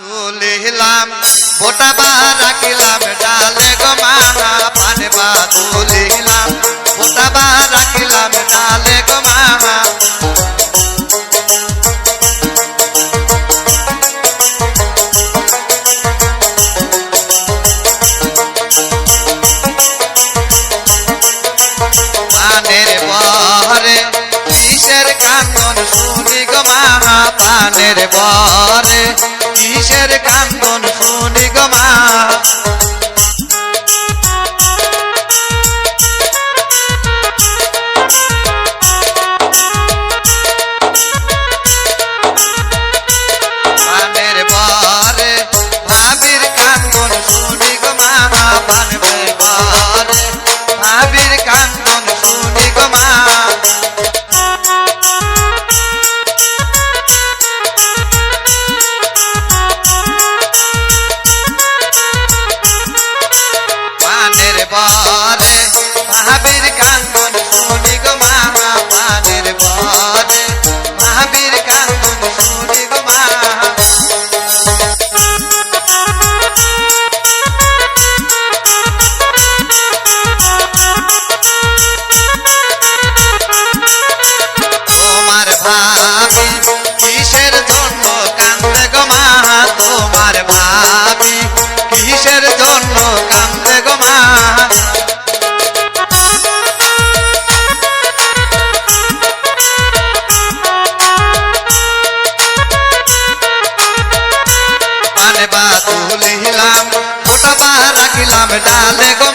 তুলিলাম বোটা বা রাখিলাম, ডালে গো মা পানে বা তুলিলাম বোটা বা রাখিলাম, ডালে গো পানের বহরে, কিসের কান্দন শুনি গো পানের বহরে। কিসের জন্য কান্দে গো মা। পানে বা তুলিলাম ফোটা বা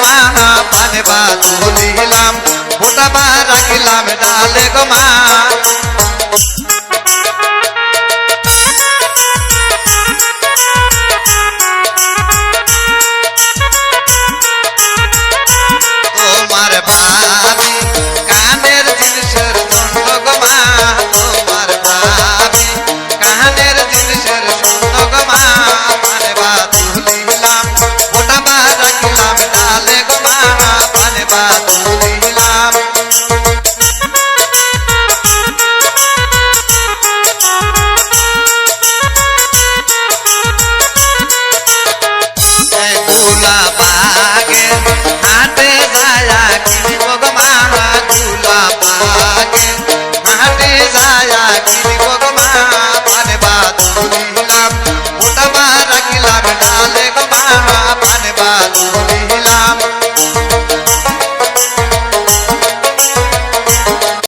মা। পানে বা তুলিলাম ফোটা বা রাখিলাম ডালে গো মা। বা